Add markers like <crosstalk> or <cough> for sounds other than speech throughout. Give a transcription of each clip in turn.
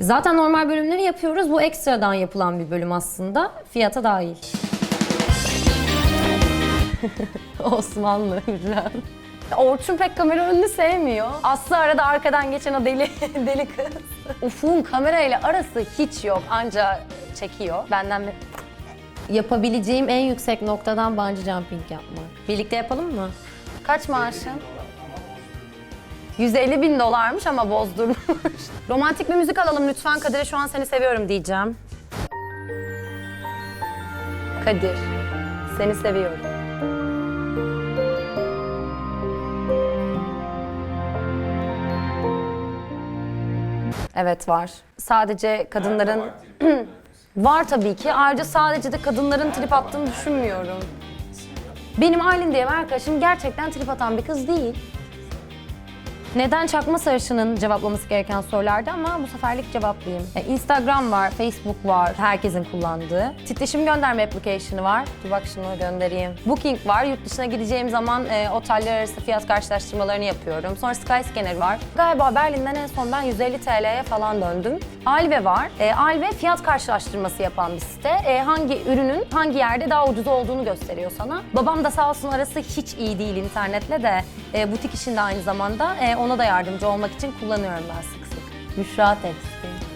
Zaten normal bölümleri yapıyoruz. Bu ekstradan yapılan bir bölüm aslında. Fiyata dahil. <laughs> Osmanlı Hürrem. Orçun pek kamera önünü sevmiyor. Aslı arada arkadan geçen o deli <laughs> deli kız. Ufuk'un kamerayla arası hiç yok. Anca çekiyor. Benden bir... Yapabileceğim en yüksek noktadan bungee jumping yapmak. Birlikte yapalım mı? Kaç maaşın? 150 bin dolarmış ama bozdurmuş. <laughs> Romantik bir müzik alalım lütfen. Kadir'e şu an seni seviyorum diyeceğim. Kadir, seni seviyorum. Evet var. Sadece kadınların... var <clears throat> tabii ki. Ayrıca sadece de kadınların trip attığını düşünmüyorum. Benim Aylin diye bir arkadaşım gerçekten trip atan bir kız değil. Neden çakma sarışının cevaplaması gereken sorulardı ama bu seferlik cevaplayayım. E, Instagram var, Facebook var, herkesin kullandığı. Titreşim gönderme application'ı var. Dur bak şunu göndereyim. Booking var, yurt dışına gideceğim zaman e, oteller arası fiyat karşılaştırmalarını yapıyorum. Sonra Skyscanner var. Galiba Berlin'den en son ben 150 TL'ye falan döndüm. Alve var. E, Alve fiyat karşılaştırması yapan bir site. E, hangi ürünün hangi yerde daha ucuz olduğunu gösteriyor sana. Babam da sağ olsun arası hiç iyi değil internetle de e, butik işinde aynı zamanda. E, ona da yardımcı olmak için kullanıyorum ben sık sık. Büşra Tekstil.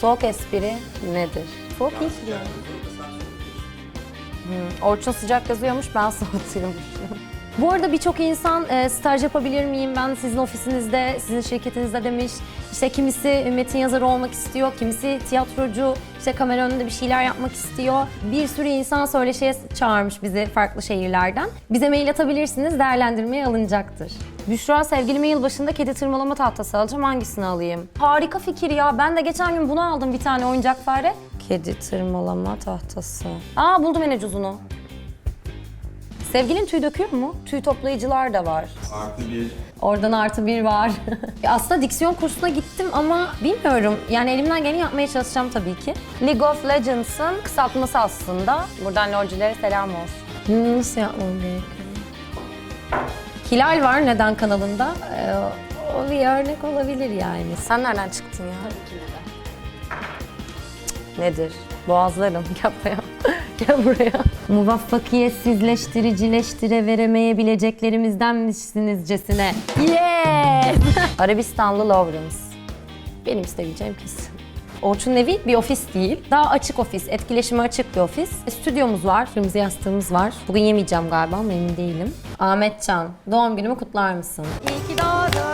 Soğuk espri nedir? Soğuk espri. Hmm, Orçun sıcak yazıyormuş, ben soğutuyormuşum. <laughs> Bu arada birçok insan e, staj yapabilir miyim ben sizin ofisinizde, sizin şirketinizde demiş. İşte kimisi metin yazarı olmak istiyor, kimisi tiyatrocu, işte kamera önünde bir şeyler yapmak istiyor. Bir sürü insan söyleşiye çağırmış bizi farklı şehirlerden. Bize mail atabilirsiniz, değerlendirmeye alınacaktır. Büşra sevgilime yılbaşında kedi tırmalama tahtası alacağım. Hangisini alayım? Harika fikir ya. Ben de geçen gün bunu aldım bir tane oyuncak fare. Kedi tırmalama tahtası. Aa buldum en ucuzunu. Sevgilin tüy döküyor mu? Tüy toplayıcılar da var. Artı bir. Oradan artı bir var. <laughs> Aslında diksiyon kursuna gittim ama bilmiyorum. Yani elimden geleni yapmaya çalışacağım tabii ki. League of Legends'ın kısaltması aslında. Buradan lolcilere selam olsun. Nasıl yapmam gerekiyor? Hilal var Neden kanalında. Ee, o bir örnek olabilir yani. Sen nereden çıktın ya? Cık, Nedir? Boğazlarım. <laughs> Buraya. <laughs> Gel buraya. Muvaffakiyetsizleştiricileştire veremeyebileceklerimizdenmişsinizcesine. Yes! <laughs> Arabistanlı Lawrence. Benim istebileceğim kesin. Orçun evi bir ofis değil. Daha açık ofis, etkileşime açık bir ofis. E, Stüdyomuz var, kırmızı yastığımız var. Bugün yemeyeceğim galiba ama emin değilim. Ahmetcan, doğum günümü kutlar mısın? İyi ki doğdun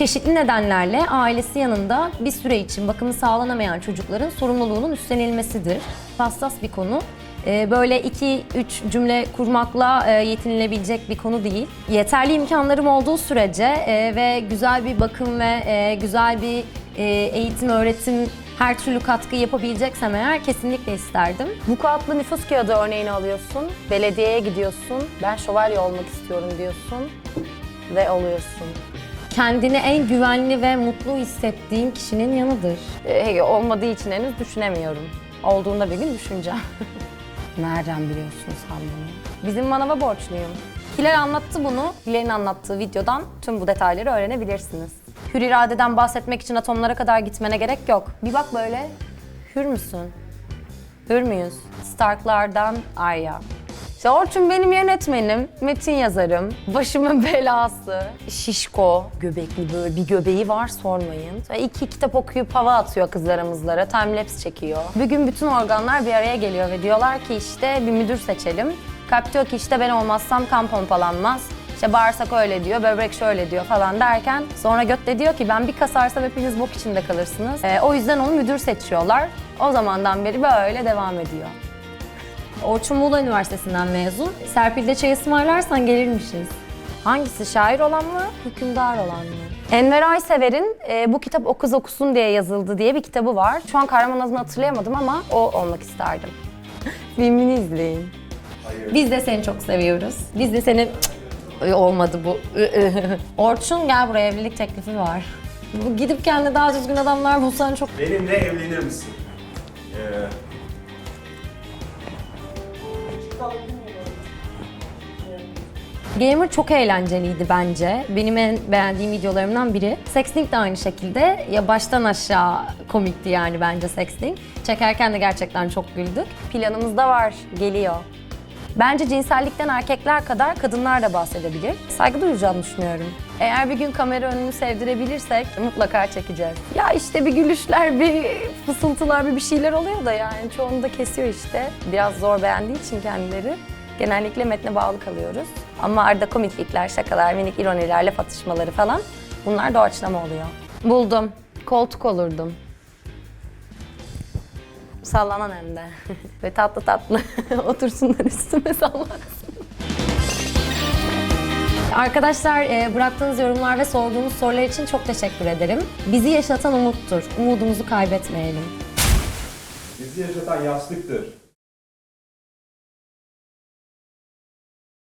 Çeşitli nedenlerle ailesi yanında bir süre için bakımı sağlanamayan çocukların sorumluluğunun üstlenilmesidir. Hassas bir konu. Ee, Böyle iki, üç cümle kurmakla e, yetinilebilecek bir konu değil. Yeterli imkanlarım olduğu sürece e, ve güzel bir bakım ve e, güzel bir eğitim, öğretim her türlü katkı yapabileceksem eğer kesinlikle isterdim. Vukuatlı nüfus kağıdı örneğini alıyorsun, belediyeye gidiyorsun, ben şövalye olmak istiyorum diyorsun ve oluyorsun kendini en güvenli ve mutlu hissettiğin kişinin yanıdır. Ee, olmadığı için henüz düşünemiyorum. Olduğunda bir gün düşüneceğim. <laughs> Nereden biliyorsun sen bunu? Bizim manava borçluyum. Hilal anlattı bunu. Hilal'in anlattığı videodan tüm bu detayları öğrenebilirsiniz. Hür iradeden bahsetmek için atomlara kadar gitmene gerek yok. Bir bak böyle. Hür müsün? Hür müyüz? Starklardan Arya. İşte Orçun benim yönetmenim, metin yazarım, başımın <laughs> belası, şişko, göbekli böyle bir göbeği var sormayın. Ve iki kitap okuyup hava atıyor kızlarımızlara, timelapse çekiyor. Bir gün bütün organlar bir araya geliyor ve diyorlar ki işte bir müdür seçelim. Kalp diyor ki işte ben olmazsam kan pompalanmaz. İşte bağırsak öyle diyor, böbrek şöyle diyor falan derken sonra göt de diyor ki ben bir kasarsam hepiniz bok içinde kalırsınız. Ee, o yüzden onu müdür seçiyorlar. O zamandan beri böyle devam ediyor. Orçun Muğla Üniversitesi'nden mezun. Serpil'de çay ısmarlarsan gelirmişiz. Hangisi? Şair olan mı, hükümdar olan mı? Enver Aysever'in e, bu kitap o kız okusun diye yazıldı diye bir kitabı var. Şu an kahraman adını hatırlayamadım ama o olmak isterdim. <laughs> Filmini izleyin. Biz de seni çok seviyoruz. Biz de seni... Cık, Olmadı bu. <laughs> Orçun gel buraya evlilik teklifi var. Bu gidip kendine daha düzgün adamlar bulsan çok Benimle evlenir misin? Ee, Gamer çok eğlenceliydi bence. Benim en beğendiğim videolarımdan biri. Sexting de aynı şekilde. Ya baştan aşağı komikti yani bence Sexting. Çekerken de gerçekten çok güldük. Planımızda var, geliyor. Bence cinsellikten erkekler kadar kadınlar da bahsedebilir. Saygı duyacağını düşünüyorum. Eğer bir gün kamera önünü sevdirebilirsek mutlaka çekeceğiz. Ya işte bir gülüşler, bir fısıltılar, bir bir şeyler oluyor da yani çoğunu da kesiyor işte. Biraz zor beğendiği için kendileri. Genellikle metne bağlı kalıyoruz. Ama arada komiklikler, şakalar, minik ironiler, laf atışmaları falan bunlar doğaçlama oluyor. Buldum. Koltuk olurdum. Sallanan hem de. <laughs> Ve tatlı tatlı <laughs> otursunlar üstüme sallansın. Arkadaşlar e, bıraktığınız yorumlar ve sorduğunuz sorular için çok teşekkür ederim. Bizi yaşatan umuttur. Umudumuzu kaybetmeyelim. Bizi yaşatan yastıktır.